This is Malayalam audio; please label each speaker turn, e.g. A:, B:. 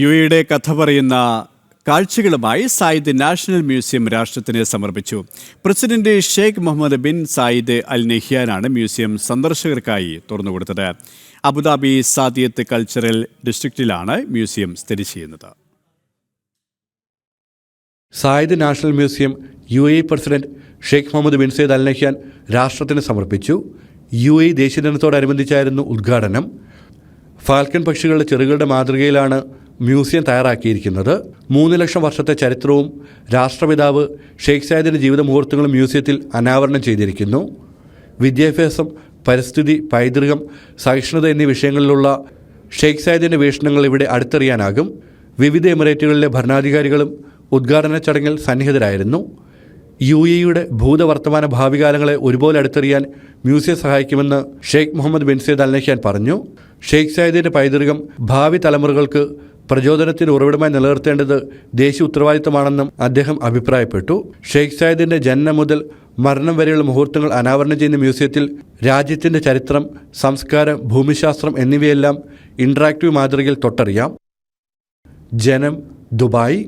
A: യു എയുടെ കഥ പറയുന്ന കാഴ്ചകളുമായി സായിദ് നാഷണൽ മ്യൂസിയം രാഷ്ട്രത്തിന് സമർപ്പിച്ചു. President Sheikh Mohammed bin Zayed Al നെഹ്യാനാണ് museum സന്ദർശകർക്കായി തുറന്നുകൊടുത്തത്. അബുദാബി സാദിയത്ത് കൾച്ചറൽ ഡിസ്ട്രിക്റ്റിലാണ് മ്യൂസിയം സ്ഥിതി ചെയ്യുന്നത്.
B: Zayed national museum U A president Sheikh Mohammed bin Zayed Al Nahyan രാഷ്ട്രത്തിന് സമർപ്പിച്ചു. യു എ ദേശീയ ദിനത്തോടനുബന്ധിച്ചായിരുന്നു ഉദ്ഘാടനം. ഫാൽക്കൺ പക്ഷികളുടെ ചെറുകളുടെ മാതൃകയിലാണ് മ്യൂസിയം തയ്യാറാക്കിയിരിക്കുന്നത്. മൂന്ന് ലക്ഷം വർഷത്തെ ചരിത്രവും രാഷ്ട്രപിതാവ് ഷെയ്ഖ് സായിദിന്റെ ജീവിത മുഹൂർത്തങ്ങളും മ്യൂസിയത്തിൽ അനാവരണം ചെയ്തിരിക്കുന്നു. വിദ്യാഭ്യാസം പരിസ്ഥിതി പൈതൃകം സഹിഷ്ണുത എന്നീ വിഷയങ്ങളിലുള്ള ഷെയ്ഖ് സായിദിന്റെ വീക്ഷണങ്ങൾ ഇവിടെ അടുത്തറിയാനാകും. വിവിധ എമിറേറ്റുകളിലെ ഭരണാധികാരികളും ഉദ്ഘാടന ചടങ്ങിൽ സന്നിഹിതരായിരുന്നു. യു എയുടെ ഭൂതവർത്തമാന ഭാവികാലങ്ങളെ ഒരുപോലെ അടുത്തറിയാൻ മ്യൂസിയം സഹായിക്കുമെന്ന് Sheikh Mohammed bin Zayed Al Nahyan പറഞ്ഞു. ഷെയ്ഖ് സായിദിന്റെ പൈതൃകം ഭാവി തലമുറകൾക്ക് പ്രചോദനത്തിന് ഉറവിടമായി നിലനിർത്തേണ്ടത് ദേശീയ ഉത്തരവാദിത്തമാണെന്നും അദ്ദേഹം അഭിപ്രായപ്പെട്ടു. ഷെയ്ഖ് സായിദിന്റെ ജനനം മുതൽ മരണം വരെയുള്ള മുഹൂർത്തങ്ങൾ അനാവരണം ചെയ്യുന്ന മ്യൂസിയത്തിൽ രാജ്യത്തിന്റെ ചരിത്രം സംസ്കാരം ഭൂമിശാസ്ത്രം എന്നിവയെല്ലാം ഇന്ററാക്റ്റീവ് മാതൃകയിൽ തൊട്ടറിയാം. ജനം ദുബായ്.